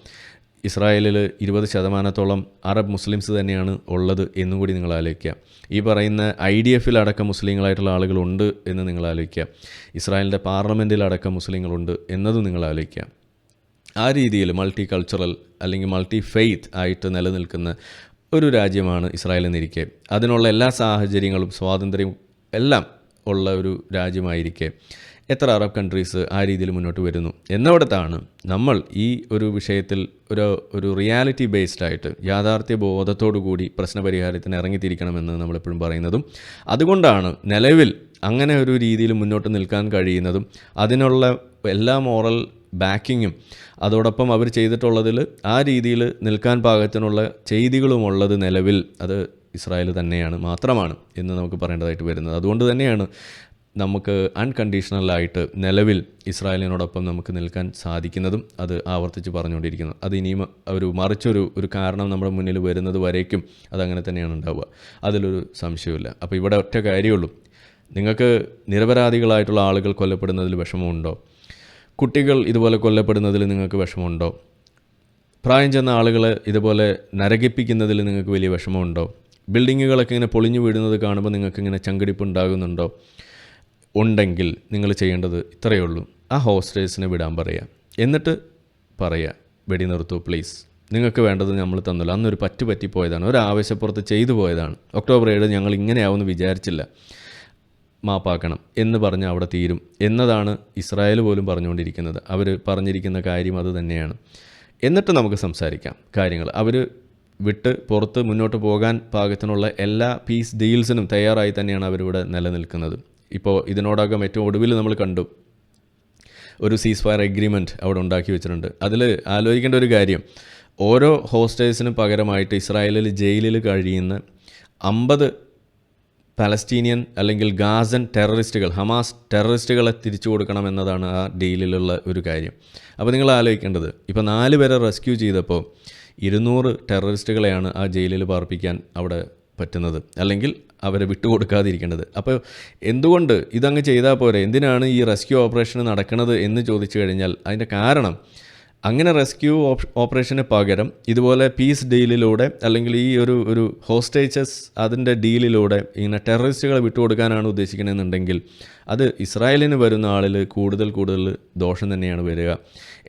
ഇസ്രായേലിൽ ഇരുപത് ശതമാനത്തോളം അറബ് മുസ്ലിംസ് തന്നെയാണ് ഉള്ളത് എന്നും കൂടി നിങ്ങൾ ആലോചിക്കുക. ഈ പറയുന്ന ഐ ഡി എഫിൽ അടക്കം മുസ്ലിങ്ങളായിട്ടുള്ള ആളുകളുണ്ട് എന്ന് നിങ്ങൾ ആലോചിക്കുക. ഇസ്രായേലിന്റെ പാർലമെന്റിൽ അടക്കം മുസ്ലിങ്ങളുണ്ട് എന്നതും നിങ്ങൾ ആലോചിക്കുക. ആ രീതിയിൽ മൾട്ടി കൾച്ചറൽ അല്ലെങ്കിൽ മൾട്ടി ഫെയ്ത്ത് ആയിട്ട് നിലനിൽക്കുന്ന ഒരു രാജ്യമാണ് ഇസ്രായേൽ എന്നിരിക്കെ. അതിനുള്ള എല്ലാ സാഹചര്യങ്ങളും സ്വാതന്ത്ര്യവും എല്ലാം ഉള്ള ഒരു രാജ്യമായിരിക്കെ. എത്ര അറബ് കൺട്രീസ് ആ രീതിയിൽ മുന്നോട്ട് വരുന്നു എന്നിടത്താണ് നമ്മൾ ഈ ഒരു വിഷയത്തിൽ ഒരു ഒരു റിയാലിറ്റി ബേസ്ഡ് ആയിട്ട് യാഥാർത്ഥ്യ ബോധത്തോടു കൂടി പ്രശ്നപരിഹാരത്തിന് ഇറങ്ങിത്തിരിക്കണമെന്ന് നമ്മളെപ്പോഴും പറയുന്നതും അതുകൊണ്ടാണ് നിലവിൽ അങ്ങനെ ഒരു രീതിയിൽ മുന്നോട്ട് നിൽക്കാൻ കഴിയുന്നതും അതിനുള്ള എല്ലാ മോറൽ ബാക്കിങ്ങും അതോടൊപ്പം അവർ ചെയ്തിട്ടുള്ളതിൽ ആ രീതിയിൽ നിൽക്കാൻ പാകത്തിനുള്ള ചെയ്തികളുമുള്ളത് നിലവിൽ അത് ഇസ്രായേൽ തന്നെയാണ് മാത്രമാണ് എന്ന് നമുക്ക് പറയേണ്ടതായിട്ട് വരുന്നത്. അതുകൊണ്ട് തന്നെയാണ് നമുക്ക് അൺകണ്ടീഷണലായിട്ട് നിലവിൽ ഇസ്രായേലിനോടൊപ്പം നമുക്ക് നിൽക്കാൻ സാധിക്കുന്നതും അത് ആവർത്തിച്ച് പറഞ്ഞുകൊണ്ടിരിക്കുന്നത് അത് ഇനിയും ഒരു മറിച്ചൊരു ഒരു കാരണം നമ്മുടെ മുന്നിൽ വരുന്നത് വരേക്കും അതങ്ങനെ തന്നെയാണ് ഉണ്ടാവുക. അതിലൊരു സംശയമില്ല അപ്പോൾ ഇവിടെ ഒറ്റ കാര്യമുള്ളൂ. നിങ്ങൾക്ക് നിരപരാധികളായിട്ടുള്ള ആളുകൾ കൊല്ലപ്പെടുന്നതിൽ വിഷമമുണ്ടോ? കുട്ടികൾ ഇതുപോലെ കൊല്ലപ്പെടുന്നതിൽ നിങ്ങൾക്ക് വിഷമമുണ്ടോ? പ്രായം ചെന്ന ആളുകൾ ഇതുപോലെ നരകിപ്പിക്കുന്നതിൽ നിങ്ങൾക്ക് വലിയ വിഷമമുണ്ടോ? ബിൽഡിങ്ങുകളൊക്കെ ഇങ്ങനെ പൊളിഞ്ഞു വീഴുന്നത് കാണുമ്പോൾ നിങ്ങൾക്ക് ഇങ്ങനെ ചങ്കടിപ്പ് ഉണ്ടാകുന്നുണ്ടോ? ഉണ്ടെങ്കിൽ നിങ്ങൾ ചെയ്യേണ്ടത് ഇത്രയേ ഉള്ളൂ. ആ ഹോസ്റ്റേഴ്സിനെ വിടാൻ പറയുക എന്നിട്ട് പറയുക വെടി നിർത്തൂ പ്ലീസ്. നിങ്ങൾക്ക് വേണ്ടത് നമ്മൾ തന്നല്ലോ. അന്നൊരു പറ്റു പറ്റിപ്പോയതാണ്. ഒരു ആവശ്യപ്പുറത്ത് ചെയ്തു പോയതാണ്. ഒക്ടോബർ ഏഴ് ഞങ്ങൾ ഇങ്ങനെയാവുമെന്ന് വിചാരിച്ചില്ല. മാപ്പാക്കണം. എന്ന് പറഞ്ഞ് അവിടെ തീരും. എന്നതാണ് ഇസ്രായേൽ പോലും പറഞ്ഞുകൊണ്ടിരിക്കുന്നത്. അവർ പറഞ്ഞിരിക്കുന്ന കാര്യം അത് തന്നെയാണ്. എന്നിട്ട് നമുക്ക് സംസാരിക്കാം കാര്യങ്ങൾ. അവർ വിട്ട് പുറത്ത് മുന്നോട്ട് പോകാൻ പാകത്തിനുള്ള എല്ലാ പീസ് ഡീൽസിനും തയ്യാറായി തന്നെയാണ് അവരിവിടെ നിലനിൽക്കുന്നത്. ഇപ്പോൾ ഇതിനോടകം ഏറ്റവും ഒടുവിൽ നമ്മൾ കണ്ടു ഒരു സീസ് ഫയർ എഗ്രിമെന്റ് അവിടെ ഉണ്ടാക്കി വെച്ചിട്ടുണ്ട്. അതിൽ ആലോചിക്കേണ്ട ഒരു കാര്യം ഓരോ ഹോസ്റ്റേഴ്സിനും പകരമായിട്ട് ഇസ്രായേലിൽ ജയിലിൽ കഴിയുന്ന അമ്പത് പലസ്തീനിയൻ അല്ലെങ്കിൽ ഗാസൻ ടെററിസ്റ്റുകൾ ഹമാസ് ടെററിസ്റ്റുകളെ തിരിച്ചു കൊടുക്കണം എന്നതാണ് ആ ഡീലിലുള്ള ഒരു കാര്യം. അപ്പോൾ നിങ്ങൾ ആലോചിക്കേണ്ടത് ഇപ്പോൾ നാല് പേരെ റെസ്ക്യൂ ചെയ്തപ്പോൾ ഇരുന്നൂറ് ടെററിസ്റ്റുകളെയാണ് ആ ജയിലിൽ പാർപ്പിക്കാൻ അവിടെ പറ്റുന്നത്. അല്ലെങ്കിൽ അവരെ വിട്ടുകൊടുക്കാതിരിക്കേണ്ടത് അപ്പോൾ എന്തുകൊണ്ട് ഇതങ്ങ് ചെയ്താൽ പോരെ? എന്തിനാണ് ഈ റെസ്ക്യൂ ഓപ്പറേഷൻ നടക്കുന്നത് എന്ന് ചോദിച്ചു കഴിഞ്ഞാൽ അതിന്റെ കാരണം അങ്ങനെ റെസ്ക്യൂ ഓപ്പറേഷന് പകരം ഇതുപോലെ പീസ് ഡീലിലൂടെ അല്ലെങ്കിൽ ഈ ഒരു ഒരു ഹോസ്റ്റേജസ് അതിന്റെ ഡീലിലൂടെ ഇങ്ങനെ ടെററിസ്റ്റുകളെ വിട്ടുകൊടുക്കാനാണ് ഉദ്ദേശിക്കുന്നതെന്നുണ്ടെങ്കിൽ അത് ഇസ്രായേലിന് വരുന്ന ആളിൽ കൂടുതൽ കൂടുതൽ ദോഷം തന്നെയാണ് വരിക.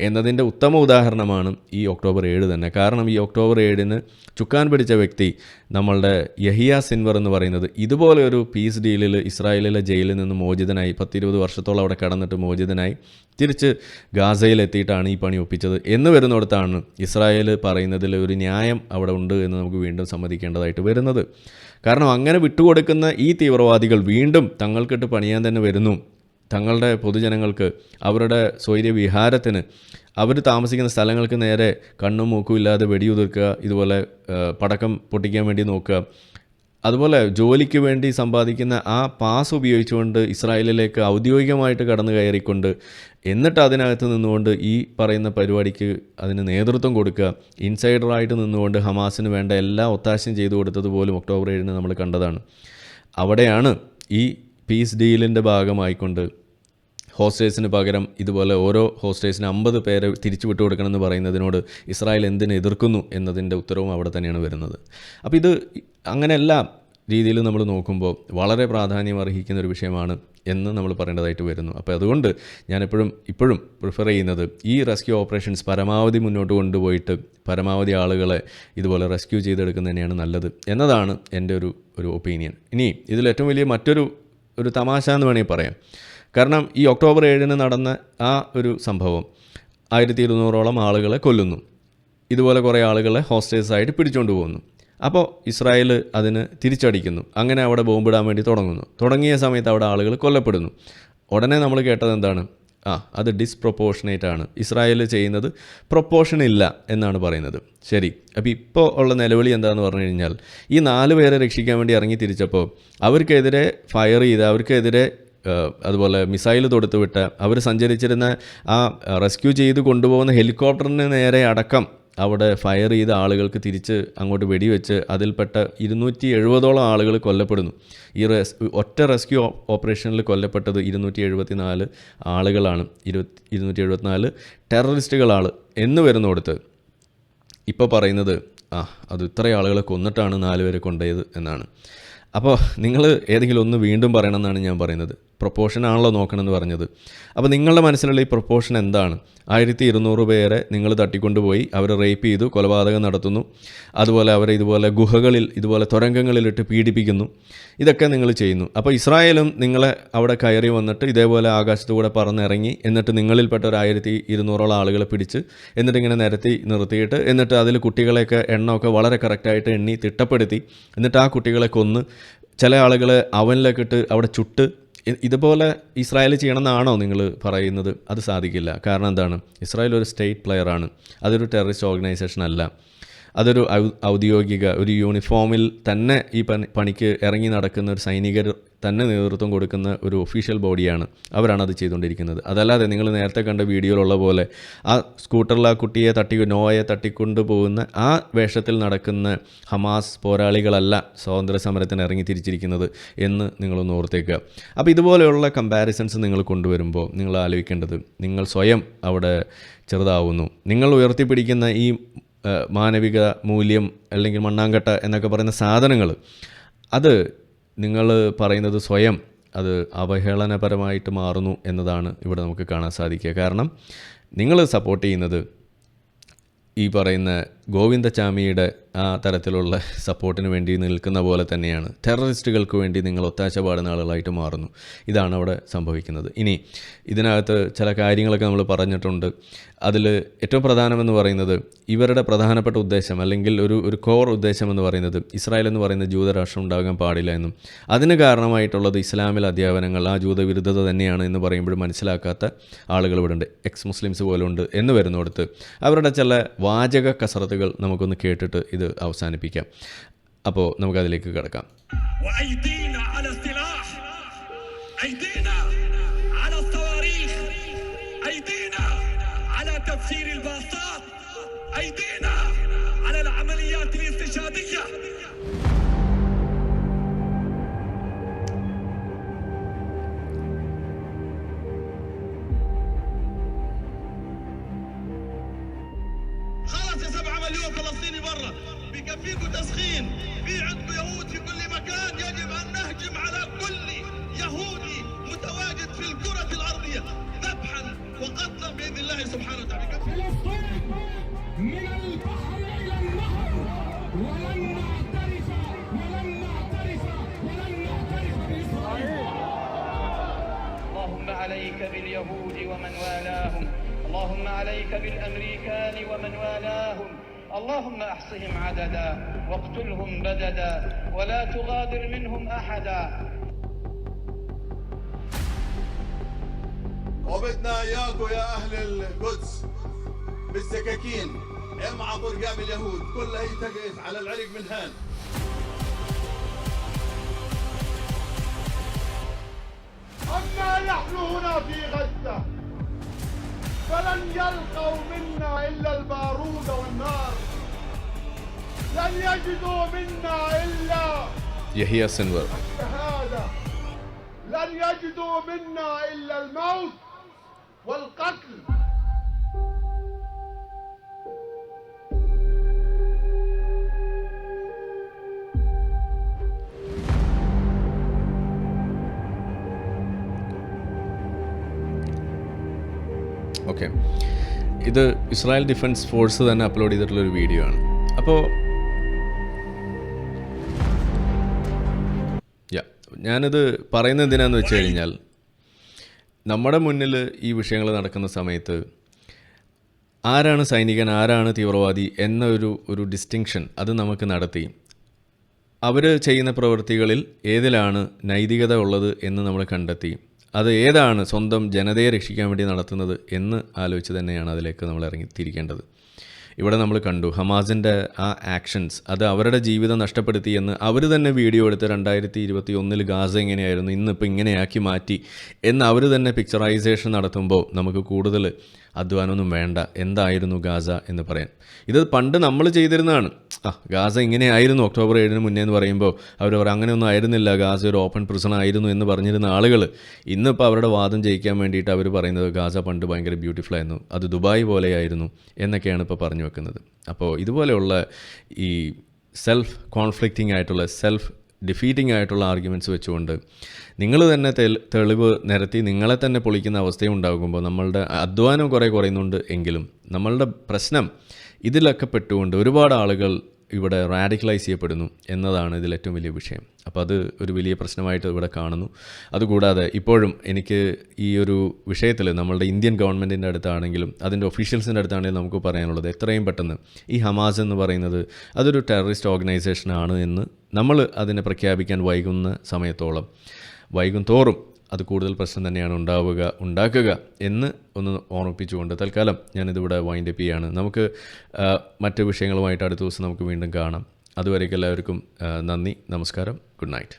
എന്നതിന്റെ ഉത്തമ ഉദാഹരണമാണ് ഈ ഒക്ടോബർ ഏഴ് തന്നെ. കാരണം ഈ ഒക്ടോബർ ഏഴിന് ചുക്കാൻ പിടിച്ച വ്യക്തി നമ്മളുടെ യഹിയ സിൻവർ എന്ന് പറയുന്നത് ഇതുപോലെ ഒരു പീസ് ഡീലിൽ ഇസ്രായേലിലെ ജയിലിൽ നിന്ന് മോചിതനായി പത്തിരുപത് വർഷത്തോളം അവിടെ കടന്നിട്ട് മോചിതനായി തിരിച്ച് ഗാസയിലെത്തിയിട്ടാണ് ഈ പണി ഒപ്പിച്ചത് എന്ന് വരുന്നിടത്താണ് ഇസ്രായേൽ പറയുന്നതിൽ ഒരു ന്യായം അവിടെ ഉണ്ട് എന്ന് നമുക്ക് വീണ്ടും സമ്മതിക്കേണ്ടതായിട്ട് വരുന്നത്. കാരണം അങ്ങനെ വിട്ടുകൊടുക്കുന്ന ഈ തീവ്രവാദികൾ വീണ്ടും തങ്ങൾക്കിട്ട് പണിയാൻ തന്നെ വരുന്നു. തങ്ങളുടെ പൊതുജനങ്ങൾക്ക് അവരുടെ സ്വൈര്യവിഹാരത്തിന് അവർ താമസിക്കുന്ന സ്ഥലങ്ങൾക്ക് നേരെ കണ്ണും മൂക്കും ഇല്ലാതെ വെടിയുതിർക്കുക ഇതുപോലെ പടക്കം പൊട്ടിക്കാൻ വേണ്ടി നോക്കുക. അതുപോലെ ജോലിക്ക് വേണ്ടി സമ്പാദിക്കുന്ന ആ പാസ് ഉപയോഗിച്ചുകൊണ്ട് ഇസ്രായേലിലേക്ക് ഔദ്യോഗികമായിട്ട് കടന്നു കയറിക്കൊണ്ട് എന്നിട്ട് അതിനകത്ത് നിന്നുകൊണ്ട് ഈ പറയുന്ന പരിപാടിക്ക് അതിന് നേതൃത്വം കൊടുക്കുക. ഇൻസൈഡറായിട്ട് നിന്നുകൊണ്ട് ഹമാസിന് വേണ്ട എല്ലാ ഒത്താശയും ചെയ്തു കൊടുത്തത് പോലും ഒക്ടോബർ ഏഴിന് നമ്മൾ കണ്ടതാണ്. അവിടെയാണ് ഈ പീസ് ഡീലിന്റെ ഭാഗമായിക്കൊണ്ട് ഹോസ്റ്റേഴ്സിന് പകരം ഇതുപോലെ ഓരോ ഹോസ്റ്റേഴ്സിന് അമ്പത് പേരെ തിരിച്ചു വിട്ടു കൊടുക്കണമെന്ന് പറയുന്നതിനോട് ഇസ്രായേൽ എന്തിനെ എതിർക്കുന്നു എന്നതിന്റെ ഉത്തരവും അവിടെ തന്നെയാണ് വരുന്നത്. അപ്പോൾ ഇത് അങ്ങനെയെല്ലാം രീതിയിൽ നമ്മൾ നോക്കുമ്പോൾ വളരെ പ്രാധാന്യം അർഹിക്കുന്ന ഒരു വിഷയമാണ് എന്ന് നമ്മൾ പറയേണ്ടതായിട്ട് വരുന്നു. അപ്പോൾ അതുകൊണ്ട് ഞാനെപ്പോഴും ഇപ്പോഴും പ്രിഫർ ചെയ്യുന്നത് ഈ റെസ്ക്യൂ ഓപ്പറേഷൻസ് പരമാവധി മുന്നോട്ട് കൊണ്ടുപോയിട്ട് പരമാവധി ആളുകളെ ഇതുപോലെ റെസ്ക്യൂ ചെയ്തെടുക്കുന്നത് തന്നെയാണ് നല്ലത് എന്നതാണ് എന്റെ ഒരു ഒരു ഒപ്പീനിയൻ. ഇനി ഇതിൽ ഏറ്റവും വലിയ മറ്റൊരു ഒരു തമാശ എന്ന് വേണമെങ്കിൽ പറയാം. കാരണം ഈ ഒക്ടോബർ ഏഴിന് നടന്ന ആ ഒരു സംഭവം ആയിരത്തി ഇരുന്നൂറോളം ആളുകളെ കൊല്ലുന്നു. ഇതുപോലെ കുറേ ആളുകളെ ഹോസ്റ്റേഴ്സായിട്ട് പിടിച്ചുകൊണ്ട് പോകുന്നു. അപ്പോൾ ഇസ്രായേൽ അതിന് തിരിച്ചടിക്കുന്നു. അങ്ങനെ അവിടെ ബോംബിടാൻ വേണ്ടി തുടങ്ങുന്നു. തുടങ്ങിയ സമയത്ത് അവിടെ ആളുകൾ കൊല്ലപ്പെടുന്നു. ഉടനെ നമ്മൾ കേട്ടത് എന്താണ്? ആ അത് ഡിസ്പ്രൊപ്പോർഷനേറ്റ് ആണ്. ഇസ്രായേൽ ചെയ്യുന്നത് പ്രൊപ്പോർഷൻ ഇല്ല എന്നാണ് പറയുന്നത്. ശരി. അപ്പോൾ ഇപ്പോൾ ഉള്ള നിലവിളി എന്താണെന്ന് പറഞ്ഞു കഴിഞ്ഞാൽ ഈ നാല് പേരെ രക്ഷിക്കാൻ വേണ്ടി ഇറങ്ങി തിരിച്ചപ്പോൾ അവർക്കെതിരെ ഫയർ ചെയ്ത് അവർക്കെതിരെ അതുപോലെ മിസൈൽ തൊടുത്തുവിട്ട് അവർ സഞ്ചരിച്ചിരുന്ന ആ റെസ്ക്യൂ ചെയ്ത് കൊണ്ടുപോകുന്ന ഹെലികോപ്റ്ററിന് നേരെ അടക്കം അവിടെ ഫയർ ചെയ്ത ആളുകൾക്ക് തിരിച്ച് അങ്ങോട്ട് വെടിവെച്ച് അതിൽപ്പെട്ട ഇരുന്നൂറ്റി എഴുപതോളം ആളുകൾ കൊല്ലപ്പെടുന്നു. ഈ റെസ് ഒറ്റ റെസ്ക്യൂ ഓപ്പറേഷനിൽ കൊല്ലപ്പെട്ടത് ഇരുന്നൂറ്റി എഴുപത്തി നാല് ആളുകളാണ്. ഇരുപത്തി ഇരുന്നൂറ്റി എഴുപത്തിനാല് ടെററിസ്റ്റുകളാണ് എന്ന് വരുന്നിടത്ത്. ഇപ്പോൾ പറയുന്നത് ആ അത് ഇത്ര ആളുകളെ കൊന്നിട്ടാണ് നാല് പേരെ കൊണ്ടുപോയത് എന്നാണ്. അപ്പോൾ നിങ്ങൾ ഏതെങ്കിലും ഒന്ന് വീണ്ടും പറയണമെന്നാണ് ഞാൻ പറയുന്നത്. പ്രൊപ്പോർഷൻ ആണല്ലോ നോക്കണമെന്ന് പറഞ്ഞത്. അപ്പോൾ നിങ്ങളുടെ മനസ്സിലുള്ള ഈ പ്രൊപ്പോർഷൻ എന്താണ്? ആയിരത്തി ഇരുന്നൂറ് പേരെ നിങ്ങൾ തട്ടിക്കൊണ്ടുപോയി അവരെ റേപ്പ് ചെയ്തു കൊലപാതകം നടത്തുന്നു. അതുപോലെ അവരെ ഇതുപോലെ ഗുഹകളിൽ ഇതുപോലെ തുരങ്കങ്ങളിലിട്ട് പീഡിപ്പിക്കുന്നു. ഇതൊക്കെ നിങ്ങൾ ചെയ്യുന്നു. അപ്പോൾ ഇസ്രായേലും നിങ്ങളെ അവിടെ കയറി വന്നിട്ട് ഇതേപോലെ ആകാശത്തുകൂടെ പറന്നിറങ്ങി എന്നിട്ട് നിങ്ങളിൽപ്പെട്ട ഒരു ആയിരത്തി ഇരുന്നൂറോളം ആളുകളെ പിടിച്ച് എന്നിട്ട് ഇങ്ങനെ നിരത്തി നിർത്തിയിട്ട് എന്നിട്ട് അതിൽ കുട്ടികളെയൊക്കെ എണ്ണമൊക്കെ വളരെ കറക്റ്റായിട്ട് എണ്ണി തിട്ടപ്പെടുത്തി എന്നിട്ട് ആ കുട്ടികളെ കൊന്ന് ചില ആളുകളെ അവനിലേക്കിട്ട് അവിടെ ചുട്ട് ഇതുപോലെ ഇസ്രായേൽ ചെയ്യണമെന്നാണോ നിങ്ങൾ പറയുന്നത്? അത് സാധിക്കില്ല. കാരണം എന്താണ്? ഇസ്രായേൽ ഒരു സ്റ്റേറ്റ് പ്ലെയറാണ്. അതൊരു ടെററിസ്റ്റ് ഓർഗനൈസേഷൻ അല്ല. അതൊരു ഔദ്യോഗിക ഒരു യൂണിഫോമിൽ തന്നെ ഈ പണി പണിക്ക് ഇറങ്ങി നടക്കുന്ന ഒരു സൈനികർ തന്നെ നേതൃത്വം കൊടുക്കുന്ന ഒരു ഒഫീഷ്യൽ ബോഡിയാണ് അവരാണ് അത് ചെയ്തുകൊണ്ടിരിക്കുന്നത്. അതല്ലാതെ നിങ്ങൾ നേരത്തെ കണ്ട വീഡിയോയിലുള്ള പോലെ ആ സ്കൂട്ടറിൽ ആ കുട്ടിയെ തട്ടി നോയെ തട്ടിക്കൊണ്ടു പോകുന്ന ആ വേഷത്തിൽ നടക്കുന്ന ഹമാസ് പോരാളികളല്ല സ്വാതന്ത്ര്യ സമരത്തിന് ഇറങ്ങി തിരിച്ചിരിക്കുന്നത് എന്ന് നിങ്ങളൊന്ന് ഓർത്തേക്കുക. അപ്പോൾ ഇതുപോലെയുള്ള കമ്പാരിസൺസ് നിങ്ങൾ കൊണ്ടുവരുമ്പോൾ നിങ്ങൾ ആലോചിക്കേണ്ടത് നിങ്ങൾ സ്വയം അവിടെ ചെറുതാവുന്നു. നിങ്ങൾ ഉയർത്തിപ്പിടിക്കുന്ന ഈ മാനവിക മൂല്യം അല്ലെങ്കിൽ മണ്ണാങ്കട്ട എന്നൊക്കെ പറയുന്ന സാധനങ്ങൾ അത് നിങ്ങൾ പറയുന്നത് സ്വയം അത് അവഹേളനപരമായിട്ട് മാറുന്നു എന്നതാണ് ഇവിടെ നമുക്ക് കാണാൻ സാധിക്കുക. കാരണം നിങ്ങൾ സപ്പോർട്ട് ചെയ്യുന്നത് ഈ പറയുന്ന ഗോവിന്ദചാമിയുടെ ആ തരത്തിലുള്ള സപ്പോർട്ടിന് വേണ്ടി നിൽക്കുന്ന പോലെ തന്നെയാണ്. ടെററിസ്റ്റുകൾക്ക് വേണ്ടി നിങ്ങൾ ഒത്താശ പാടുന്ന ആളുകളായിട്ട് മാറുന്നു. ഇതാണ് അവിടെ സംഭവിക്കുന്നത്. ഇനി ഇതിനകത്ത് ചില കാര്യങ്ങളൊക്കെ നമ്മൾ പറഞ്ഞിട്ടുണ്ട്. അതിൽ ഏറ്റവും പ്രധാനമെന്ന് പറയുന്നത് ഇവരുടെ പ്രധാനപ്പെട്ട ഉദ്ദേശം അല്ലെങ്കിൽ ഒരു ഒരു കോർ ഉദ്ദേശം എന്ന് പറയുന്നത് ഇസ്രായേൽ എന്ന് പറയുന്ന ജൂതരാഷ്ട്രം ഉണ്ടാകാൻ പാടില്ല എന്നും അതിന് കാരണമായിട്ടുള്ളത് ഇസ്ലാമിൽ അധ്യാപനങ്ങൾ ആ ജൂതവിരുദ്ധത തന്നെയാണ് എന്ന് പറയുമ്പോൾ മനസ്സിലാക്കാത്ത ആളുകൾ ഇവിടെ ഉണ്ട്. എക്സ് മുസ്ലിംസ് പോലുണ്ട് എന്ന് വരുന്നിടത്ത് അവരുടെ ചില വാചക കസറത്തുകൾ നമുക്കൊന്ന് കേട്ടിട്ട് ഇത് അവസാനിപ്പിക്കാം അപ്പോൾ നമുക്കതിലേക്ക് കിടക്കാം وايدينا على السلاح ايدينا على الصواريخ ايدينا على تفسير الباصات ايدينا على العمليات الاستشهاديه مليون فلسطيني برا. بكفيكوا تسخين. في عندكم يهود في كل مكان يجب أن نهجم على كل يهودي متواجد في الكرة الأرضية. ذبحا وقتلا بإذن الله سبحانه وتعالى. فلسطين من البحر إلى النهر. ولن نعترف ولن نعترف ولن نعترف بإسرائيل. اللهم عليك باليهود ومن والاهم. اللهم عليك بالأمريكان ومن والاهم. اللهم أحصهم عددا واقتلهم بددا ولا تغادر منهم أحدا. وبدنا اياكم يا أهل القدس بالسكاكين. امعطوا رقاب اليهود كلها تقف على العرق من هان. أما نحن هنا في غزة. فلن يلقوا منا إلا البارود والنار. لن يجدوا منا إلا يحيى سنور الشهادة. لن يجدوا منا إلا الموت والقتل. ഓക്കെ. ഇത് ഇസ്രായേൽ ഡിഫൻസ് ഫോഴ്സ് തന്നെ അപ്ലോഡ് ചെയ്തിട്ടുള്ള ഒരു വീഡിയോ ആണ്. അപ്പോൾ ഞാനിത് പറയുന്നത് എന്തിനാന്ന് വെച്ച് കഴിഞ്ഞാൽ നമ്മുടെ മുന്നിൽ ഈ വിഷയങ്ങൾ നടക്കുന്ന സമയത്ത് ആരാണ് സൈനികൻ ആരാണ് തീവ്രവാദി എന്നൊരു ഒരു ഡിസ്റ്റിങ്ഷൻ അത് നമുക്ക് നടത്തി. അവർ ചെയ്യുന്ന പ്രവൃത്തികളിൽ ഏതിലാണ് നൈതികത ഉള്ളത് എന്ന് നമ്മൾ കണ്ടെത്തി. അത് ഏതാണ് സ്വന്തം ജനതയെ രക്ഷിക്കാൻ വേണ്ടി നടത്തുന്നത് എന്ന് ആലോചിച്ച് തന്നെയാണ് അതിലേക്ക് നമ്മൾ ഇറങ്ങിത്തിരിക്കേണ്ടത് ഇവിടെ നമ്മൾ കണ്ടു ഹമാസിന്റെ ആ ആക്ഷൻസ് അത് അവരുടെ ജീവിതം നഷ്ടപ്പെടുത്തി എന്ന് അവർ തന്നെ വീഡിയോ എടുത്ത് രണ്ടായിരത്തി ഇരുപത്തി ഒന്നിൽ ഗാസ എങ്ങനെയായിരുന്നു ഇന്നിപ്പോൾ ഇങ്ങനെയാക്കി മാറ്റി എന്ന് അവർ തന്നെ പിക്ചറൈസേഷൻ നടത്തുമ്പോൾ നമുക്ക് കൂടുതൽ അധ്വാനമൊന്നും വേണ്ട. എന്തായിരുന്നു ഗാസ എന്ന് പറയാൻ. ഇത് പണ്ട് നമ്മൾ ചെയ്തിരുന്നതാണ്. ആ ഗാസ ഇങ്ങനെയായിരുന്നു ഒക്ടോബർ ഏഴിന് മുന്നേ എന്ന് പറയുമ്പോൾ അവർ പറയും അങ്ങനെയൊന്നും ആയിരുന്നില്ല. ഗാസ ഒരു ഓപ്പൺ പ്രിസൺ ആയിരുന്നു എന്ന് പറഞ്ഞിരുന്ന ആളുകൾ ഇന്നിപ്പോൾ അവരുടെ വാദം ജയിക്കാൻ വേണ്ടിയിട്ട് അവർ പറയുന്നത് ഗാസ പണ്ട് ഭയങ്കര ബ്യൂട്ടിഫുൾ ആയിരുന്നു. അത് ദുബായ് പോലെയായിരുന്നു എന്നൊക്കെയാണ് ഇപ്പോൾ പറഞ്ഞു വെക്കുന്നത്. അപ്പോൾ ഇതുപോലെയുള്ള ഈ സെൽഫ് കോൺഫ്ലിക്റ്റിംഗ് ആയിട്ടുള്ള സെൽഫ് ഡിഫീറ്റിംഗ് ആയിട്ടുള്ള ആർഗ്യുമെന്റ്സ് വെച്ചുകൊണ്ട് നിങ്ങൾ തന്നെ തെളിവ് നിരത്തി നിങ്ങളെ തന്നെ പൊളിക്കുന്ന അവസ്ഥയും ഉണ്ടാകുമ്പോൾ നമ്മളുടെ അധ്വാനം കുറേ കുറയുന്നുണ്ട് എങ്കിലും നമ്മളുടെ പ്രശ്നം ഇതിലൊക്കെ പെട്ടുകൊണ്ട് ഒരുപാട് ആളുകൾ ഇവിടെ റാഡിക്കലൈസ് ചെയ്യപ്പെടുന്നു എന്നതാണ് ഇതിൽ ഏറ്റവും വലിയ വിഷയം. അപ്പോൾ അത് ഒരു വലിയ പ്രശ്നമായിട്ട് ഇവിടെ കാണുന്നു. അതുകൂടാതെ ഇപ്പോഴും എനിക്ക് ഈ ഒരു വിഷയത്തിൽ നമ്മളുടെ ഇന്ത്യൻ ഗവൺമെന്റിന്റെ അടുത്താണെങ്കിലും അതിന്റെ ഒഫീഷ്യൽസിന്റെ അടുത്താണെങ്കിലും നമുക്ക് പറയാനുള്ളത് എത്രയും പെട്ടെന്ന് ഈ ഹമാസ് എന്ന് പറയുന്നത് അതൊരു ടെററിസ്റ്റ് ഓർഗനൈസേഷനാണ് എന്ന് നമ്മൾ അതിനെ പ്രഖ്യാപിക്കാൻ വൈകുന്ന സമയത്തോളം വൈകും തോറും അത് കൂടുതൽ പ്രശ്നം തന്നെയാണ് ഉണ്ടാവുക ഉണ്ടാക്കുക എന്ന് ഒന്ന് ഓർമ്മിപ്പിച്ചുകൊണ്ട് തൽക്കാലം ഞാനിതിവിടെ വൈൻഡ് അപ്പ് ചെയ്യാണ്. നമുക്ക് മറ്റു വിഷയങ്ങളുമായിട്ട് അടുത്ത ദിവസം നമുക്ക് വീണ്ടും കാണാം. അതുവരേക്കും എല്ലാവർക്കും നന്ദി നമസ്കാരം ഗുഡ് നൈറ്റ്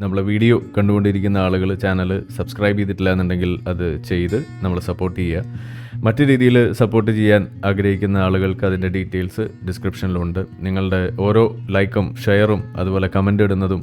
നമ്മളെ വീഡിയോ കണ്ടുകൊണ്ടിരിക്കുന്ന ആളുകൾ ചാനൽ സബ്സ്ക്രൈബ് ചെയ്തിട്ടില്ല എന്നുണ്ടെങ്കിൽ അത് ചെയ്ത് നമ്മളെ സപ്പോർട്ട് ചെയ്യുക. മറ്റു രീതിയിൽ സപ്പോർട്ട് ചെയ്യാൻ ആഗ്രഹിക്കുന്ന ആളുകൾക്ക് അതിന്റെ ഡീറ്റെയിൽസ് ഡിസ്ക്രിപ്ഷനിലുണ്ട് നിങ്ങളുടെ ഓരോ ലൈക്കും ഷെയറും അതുപോലെ കമന്റ് ഇടുന്നതും